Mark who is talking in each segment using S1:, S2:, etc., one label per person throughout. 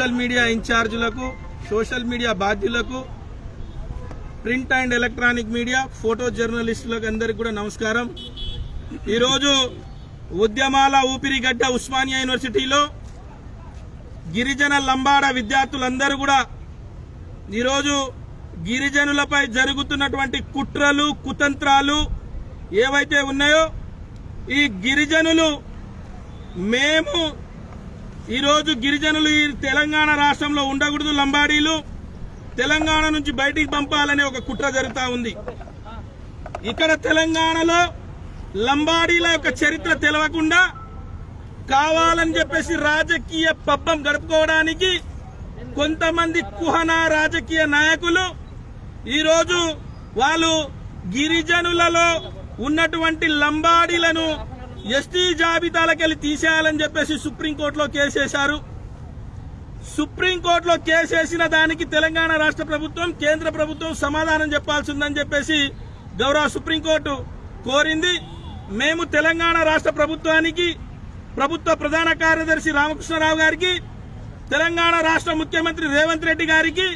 S1: Social media ఇన్ఛార్జీలకు social media బాధ్యులకు print and electronic media photo జర్నలిస్టులకు అందరికీ కూడా నమస్కారం. ఈరోజు ఉద్యమాల ఊపిరిగడ్డ ఉస్మానియా యూనివర్సిటీలో గిరిజన లంబాడ విద్యార్థులందరూ కూడా ఈరోజు గిరిజనులపై జరుగుతున్నటువంటి కుట్రలు కుతంత్రాలు ఏవైతే ఉన్నాయో ఈ గిరిజనులు మేము ఈరోజు గిరిజనులు ఈ తెలంగాణ రాష్ట్రంలో ఉండకూడదు లంబాడీలు. తెలంగాణ నుంచి బయటికి పంపాలనే ఒక కుట్ర జరుగుతూ ఉంది. ఇక్కడ తెలంగాణలో లంబాడీల యొక్క చరిత్ర తెలవకుండా కావాలని చెప్పేసి రాజకీయ పబ్బం గడుపుకోవడానికి కొంతమంది కుహన రాజకీయ నాయకులు ఈరోజు వాళ్ళు గిరిజనులలో ఉన్నటువంటి లంబాడీలను ఎస్టీ జాబితాలకెళ్ళి తీసేయాలని చెప్పేసి సుప్రీంకోర్టులో కేసేశారు సుప్రీంకోర్టులో కేసేసిన దానికి తెలంగాణ రాష్ట్ర ప్రభుత్వం కేంద్ర ప్రభుత్వం సమాధానం చెప్పాల్సి ఉందని చెప్పేసి గౌరవ సుప్రీంకోర్టు కోరింది. మేము తెలంగాణ రాష్ట్ర ప్రభుత్వానికి ప్రభుత్వ ప్రధాన కార్యదర్శి రామకృష్ణరావు గారికి తెలంగాణ రాష్ట్ర ముఖ్యమంత్రి రేవంత్ రెడ్డి గారికి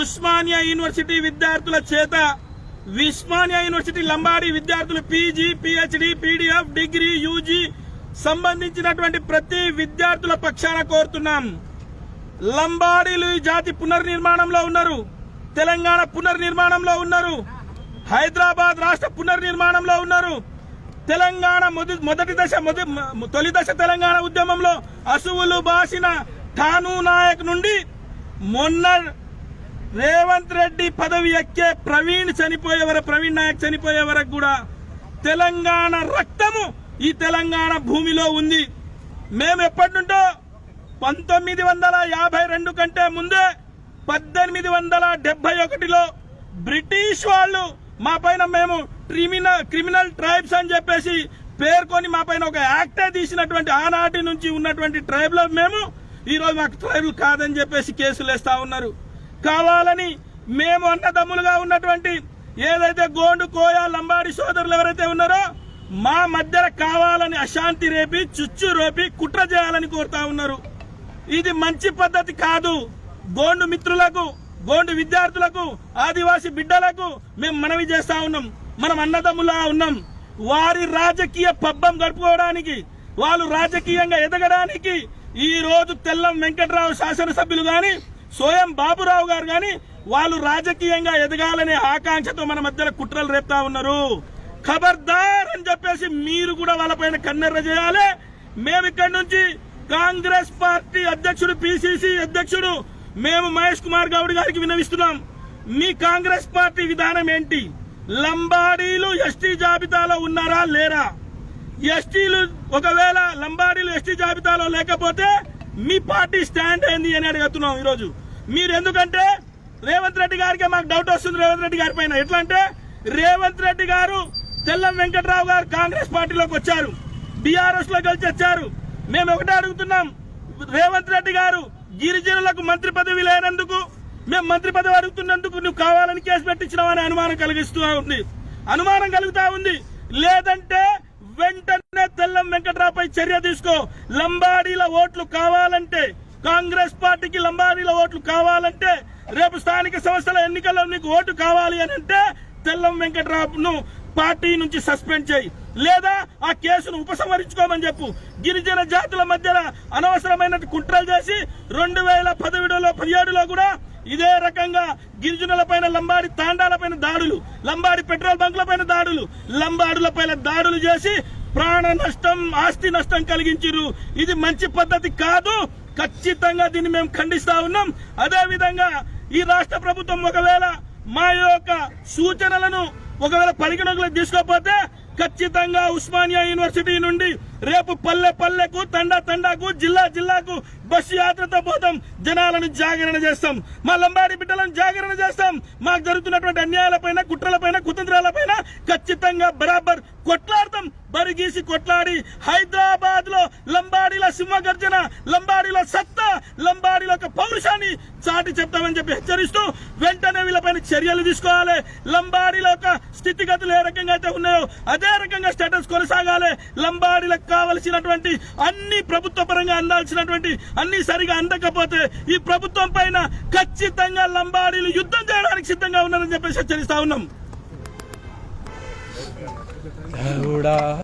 S1: ఉస్మానియా యూనివర్సిటీ విద్యార్థుల చేత విస్మానియా యూనివర్సిటీ లంబాడి విద్యార్థులు PG PhD PDF degree UG సంబంధించినటువంటి ప్రతి విద్యార్థుల పక్షాన కోరుతున్నాం. లంబాడీలు ఈ జాతి పునర్నిర్మాణంలో ఉన్నారు. తెలంగాణ పునర్నిర్మాణంలో ఉన్నారు. హైదరాబాద్ రాష్ట్ర పునర్నిర్మాణంలో ఉన్నారు. తెలంగాణ మొద- మొదటి దశ మొద- తొలి దశ తెలంగాణ ఉద్యమంలో అసువులు బాసిన ఠాను నాయక్ నుండి మొన్న రేవంత్ రెడ్డి పదవి ఎక్కే ప్రవీణ్ చనిపోయే వరకు ప్రవీణ్ నాయక్ చనిపోయే వరకు కూడా తెలంగాణ రక్తము ఈ తెలంగాణ భూమిలో ఉంది. మేము ఎప్పటి నుండో పంతొమ్మిది వందల యాభై రెండు కంటే ముందే పద్దెనిమిది వందల డెబ్బై ఒకటిలో బ్రిటిష్ వాళ్ళు మా పైన మేము క్రిమినల్ క్రిమినల్ ట్రైబ్స్ అని చెప్పేసి పేర్కొని మా పైన ఒక యాక్టే తీసినటువంటి ఆనాటి నుంచి ఉన్నటువంటి ట్రైబ్లో మేము ఈ రోజు మాకు ట్రైబుల్ కాదని చెప్పేసి కేసులు వేస్తా ఉన్నారు. కావాలని మేము అన్నదమ్ములుగా ఉన్నటువంటి ఏదైతే గోండు కోయ లంబాడి సోదరులు ఎవరైతే ఉన్నారో మా మధ్యలో కావాలని అశాంతి రేపి చుచ్చు రేపి కుట్ర చేయాలని కోరుతా ఉన్నారు. ఇది మంచి పద్ధతి కాదు. గోండు మిత్రులకు గోండు విద్యార్థులకు ఆదివాసి బిడ్డలకు మేము మనవి చేస్తా ఉన్నాం. మనం అన్నదమ్ములా ఉన్నాం. వారి రాజకీయ పబ్బం గడుపుకోవడానికి వాళ్ళు రాజకీయంగా ఎదగడానికి ఈ రోజు తెల్లం వెంకట్రావు శాసనసభ్యులు గాని స్వయం బాబురావు గారు గాని వాళ్ళు రాజకీయంగా ఎదగాలనే ఆకాంక్షతో మన మధ్యలో కుట్రలు రేపుతా ఉన్నారు. ఖబర్దార్ అని చెప్పేసి మీరు కూడా వాళ్ళపైన కన్నెర్ర చేయాలి. మేము ఇక్కడి నుంచి కాంగ్రెస్ పార్టీ అధ్యక్షుడు పిసిసి అధ్యక్షుడు మేము మహేష్ కుమార్ గౌడ్ గారికి వినవిస్తున్నాం మీ కాంగ్రెస్ పార్టీ విధానం ఏంటి? లంబాడీలు ఎస్టీ జాబితాలో ఉన్నారా? లేరా? ఎస్టీలు ఒకవేళ లంబాడీలు ఎస్టీ జాబితాలో లేకపోతే మీ పార్టీ స్టాండ్ ఏంది అని అడుగుతున్నాం ఈరోజు. మీరు ఎందుకంటే రేవంత్ రెడ్డి గారికి మాకు డౌట్ వస్తుంది రేవంత్ రెడ్డి గారి పైన. ఎట్లా అంటే రేవంత్ రెడ్డి గారు తెల్లం వెంకట్రావు గారు కాంగ్రెస్ పార్టీలోకి వచ్చారు. బీఆర్ఎస్లో కలిసి వచ్చారు. మేము ఒకటే అడుగుతున్నాం రేవంత్ రెడ్డి గారు గిరిజనులకు మంత్రి పదవి లేనందుకు మేము మంత్రి పదవి అడుగుతున్నందుకు నువ్వు కావాలని కేసు పెట్టించినావని అనుమానం కలిగిస్తూ ఉంది. అనుమానం కలుగుతా ఉంది. లేదంటే వెంటనే తెల్లం వెంకట్రావుపై చర్య తీసుకో. లంబాడీల ఓట్లు కావాలంటే కాంగ్రెస్ పార్టీకి లంబానీల ఓట్లు కావాలంటే రేపు స్థానిక సంస్థల ఎన్నికల్లో నీకు ఓటు కావాలి అని అంటే తెల్లం వెంకట్రావును పార్టీ నుంచి సస్పెండ్ చేయి. లేదా ఆ కేసును ఉపసంహరించుకోమని చెప్పు. గిరిజన జాతుల మధ్యన అనవసరమైన కుట్రలు చేసి రెండు వేల పదిహేడులో పదిహేడులో కూడా ఇదే రకంగా గిరిజనుల పైన లంబాడి తాండాల పైన దాడులు లంబాడి పెట్రోల్ బంకుల పైన దాడులు లంబాడుల పైన దాడులు చేసి ప్రాణ నష్టం ఆస్తి నష్టం కలిగించారు ఇది మంచి పద్ధతి కాదు. ఖచ్చితంగా దీన్ని మేము ఖండిస్తా ఉన్నాం. అదే విధంగా ఈ రాష్ట్ర ప్రభుత్వం ఒకవేళ మా యొక్క సూచనలను ఒకవేళ పరిగణలోకి తీసుకోకపోతే ఖచ్చితంగా ఉస్మానియా యూనివర్సిటీ నుండి రేపు పల్లె పల్లెకు తండా తండాకు జిల్లా జిల్లాకు బస్సు యాత్రతో పోతాం. జనాలను జాగరణ చేస్తాం. మా లంబాడి బిడ్డలను జాగరణ చేస్తాం. మాకు జరుగుతున్నటువంటి అన్యాయాలపైన కుట్రలపైన కుతంత్రాలపైన ఖచ్చితంగా బరాబర్ కొట్లాడతాం. బరిగీసి కొట్లాడి హైదరాబాద్లో లంబాడీల సింహగర్జన లంబాడీల సత్తా లంబాడీల యొక్క పౌరుషాన్ని చాటి చెప్తామని చెప్పి హెచ్చరిస్తూ వెంటనే వీళ్ళపైన చర్యలు తీసుకోవాలి. లంబాడీల యొక్క స్థితిగతులు ఏ రకంగా అయితే ఉన్నాయో అదే రకంగా స్టేటస్ కొనసాగాలి. లంబాడీల కావలసినటువంటి అన్ని ప్రభుత్వ పరంగా అందాల్సినటువంటి అన్ని సరిగా అందకపోతే ఈ ప్రభుత్వం పైన ఖచ్చితంగా లంబాడీలు యుద్ధం చేయడానికి సిద్ధంగా ఉన్నారని చెప్పేసి హెచ్చరిస్తా ఉన్నాం.